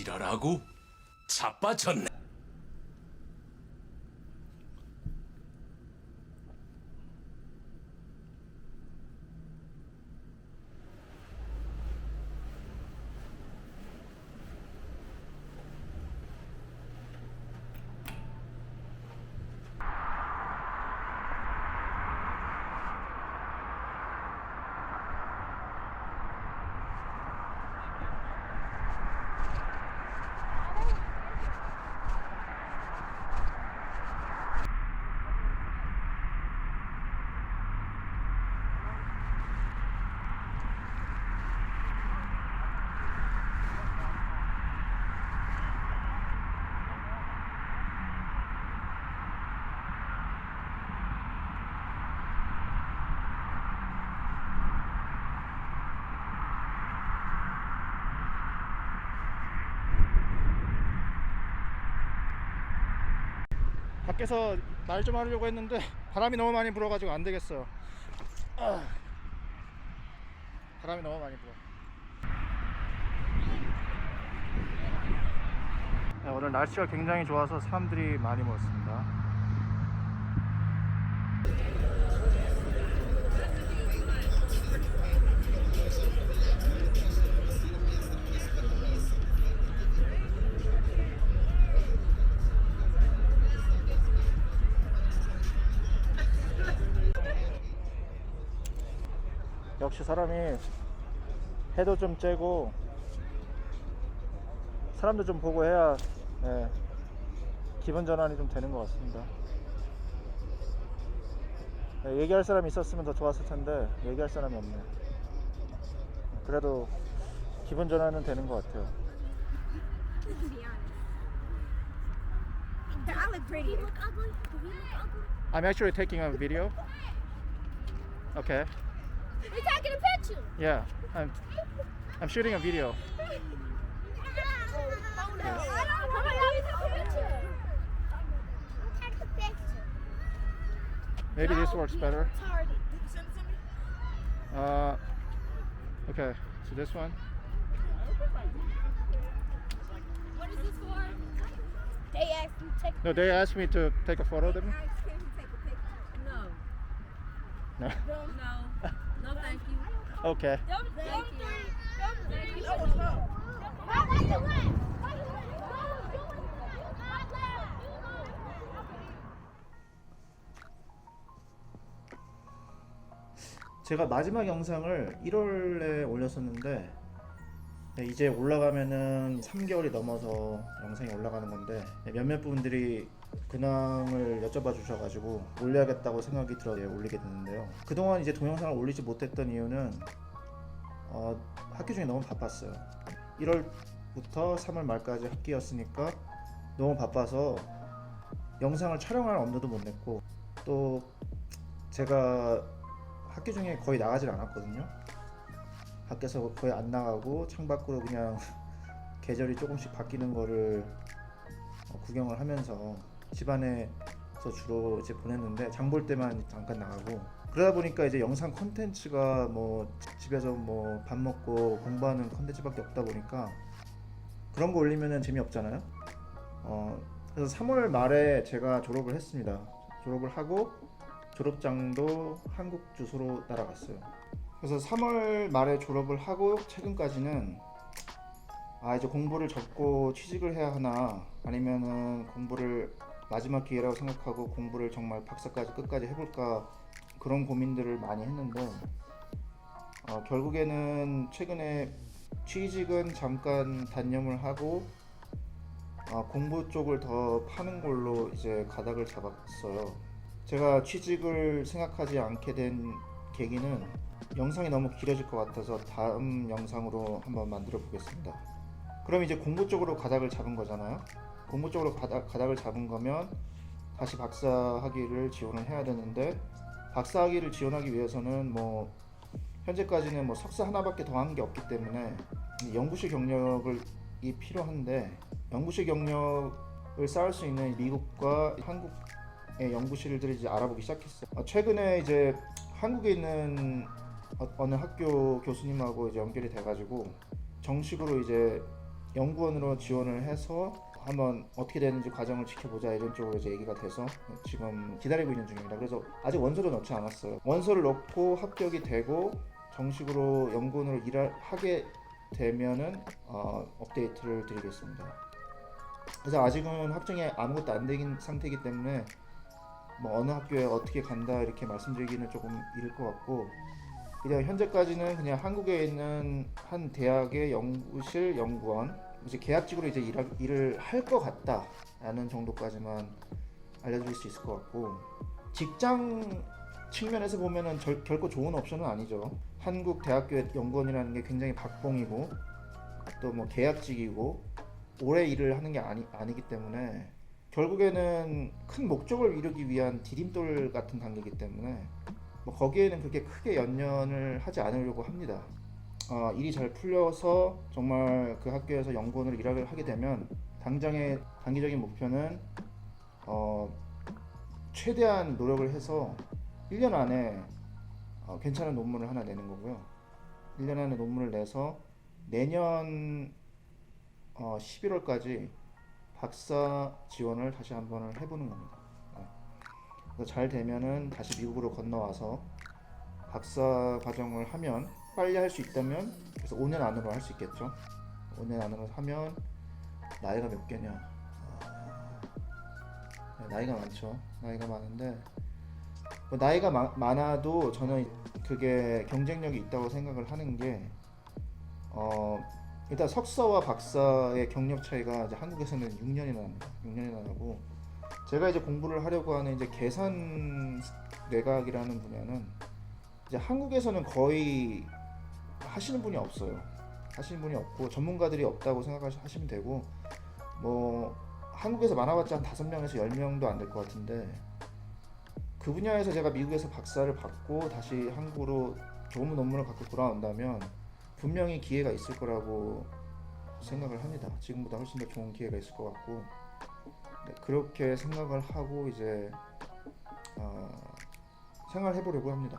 지랄하고 자빠졌네. 밖에서 말 좀 하려고 했는데 바람이 너무 많이 불어가지고 안 되겠어요. 아, 바람이 너무 많이 불어. 네, 오늘 날씨가 굉장히 좋아서 사람들이 많이 모였습니다. 역시 사람이 해도 좀 째고 사람도 좀 보고 해야 예, 기분 전환이 좀 되는 것 같습니다. 예, 얘기할 사람이 있었으면 더 좋았을 텐데 얘기할 사람이 없네. 그래도 기분 전환은 되는 것 같아요. I'm actually taking a video. Okay. A picture. Yeah, I'm. I'm shooting a video. Maybe this works better. Uh, okay, so this one. What is this for? They asked me to take. No, they asked me to take a photo of them. No. No. No. no, thank you. Okay. Thank you. 제가 마지막 영상을 1월에 올렸었는데 네, 이제 올라가면은 3개월이 넘어서 영상이 올라가는 건데 네, 몇몇 분들이 근황을 여쭤봐 주셔가지고 올려야겠다고 생각이 들어 예, 올리게 됐는데요. 그동안 이제 동영상을 올리지 못했던 이유는 어, 학기 중에 너무 바빴어요. 1월부터 3월 말까지 학기였으니까 너무 바빠서 영상을 촬영할 엄두도 못 냈고 또 제가 학기 중에 거의 나가질 않았거든요. 밖에서 거의 안 나가고 창밖으로 그냥 계절이 조금씩 바뀌는 거를 어, 구경을 하면서 집안에서 주로 이제 보냈는데 장 볼 때만 잠깐 나가고 그러다 보니까 이제 영상 컨텐츠가 뭐 지- 집에서 뭐 밥 먹고 공부하는 컨텐츠밖에 없다 보니까 그런 거 올리면은 재미없잖아요. 어, 그래서 3월 말에 제가 졸업을 했습니다. 졸업을 하고 졸업장도 한국 주소로 따라갔어요. 그래서 3월 말에 졸업을 하고 최근까지는 아 이제 공부를 접고 취직을 해야 하나 아니면은 공부를 마지막 기회라고 생각하고 공부를 정말 박사까지 끝까지 해볼까 그런 고민들을 많이 했는데 어, 결국에는 최근에 취직은 잠깐 단념을 하고 아, 공부 쪽을 더 파는 걸로 이제 가닥을 잡았어요. 제가 취직을 생각하지 않게 된 계기는 영상이 너무 길어질 것 같아서 다음 영상으로 한번 만들어 보겠습니다. 그럼 이제 공부 쪽으로 가닥을 잡은 거잖아요. 공부 쪽으로 가닥, 가닥을 잡은 거면 다시 박사 학위를 지원을 해야 되는데 박사 학위를 지원하기 위해서는 뭐 현재까지는 뭐 석사 하나밖에 더 한 게 없기 때문에 연구실 경력을 이 필요한데 연구실 경력을 쌓을 수 있는 미국과 한국의 연구실들을 이제 알아보기 시작했어요. 어, 최근에 이제 한국에 있는 어, 어느 학교 교수님하고 이제 연결이 돼가지고 정식으로 이제 연구원으로 지원을 해서 한번 어떻게 되는지 과정을 지켜보자 이런 쪽으로 이제 얘기가 돼서 지금 기다리고 있는 중입니다. 그래서 아직 원서를 넣지 않았어요. 원서를 넣고 합격이 되고 정식으로 연구원으로 일을 하게 되면은 어, 업데이트를 드리겠습니다. 그래서 아직은 확정이 아무것도 안 되긴 상태이기 때문에 뭐 어느 학교에 어떻게 간다 이렇게 말씀드리기는 조금 이를 것 같고 그냥 현재까지는 그냥 한국에 있는 한 대학의 연구실 연구원 이제 계약직으로 이제 일하, 일을 할 것 같다라는 정도까지만 알려드릴 수 있을 것 같고 직장 측면에서 보면은 절, 결코 좋은 옵션은 아니죠. 한국 대학교의 연구원이라는 게 굉장히 박봉이고 또 뭐 계약직이고 오래 일을 하는 게 아니 아니기 때문에 결국에는 큰 목적을 이루기 위한 디딤돌 같은 관계이기 때문에 뭐 거기에는 그렇게 크게 연연을 하지 않으려고 합니다. 어, 일이 잘 풀려서 정말 그 학교에서 연구원으로 일을 하게 되면 당장의 단기적인 목표는 어, 최대한 노력을 해서 1년 안에 어, 괜찮은 논문을 하나 내는 거고요. 1년 안에 논문을 내서 내년 어, 11월까지 박사 지원을 다시 한번을 해보는 겁니다. 잘 되면은 다시 미국으로 건너와서 박사 과정을 하면 빨리 할 수 있다면 그래서 5년 안으로 할 수 있겠죠. 5년 안으로 하면 나이가 몇 개냐? 아, 네, 나이가 많죠. 나이가 많은데 뭐 나이가 마- 많아도 저는 그게 경쟁력이 있다고 생각을 하는 게 어, 일단 석사와 박사의 경력 차이가 한국에서는 6년이나 납니다. 6년이나 나고 제가 이제 공부를 하려고 하는 이제 계산 뇌과학이라는 분야는 이제 한국에서는 거의 하시는 분이 없어요. 하시는 분이 없고 전문가들이 없다고 생각하시면 되고 뭐 한국에서 많아봤자 한 다섯 명에서 열 명도 안 될 것 같은데 그 분야에서 제가 미국에서 박사를 받고 다시 한국으로 좋은 논문을 갖고 돌아온다면 분명히 기회가 있을 거라고 생각을 합니다. 지금보다 훨씬 더 좋은 기회가 있을 것 같고 네, 그렇게 생각을 하고 이제 어, 생활해 보려고 합니다.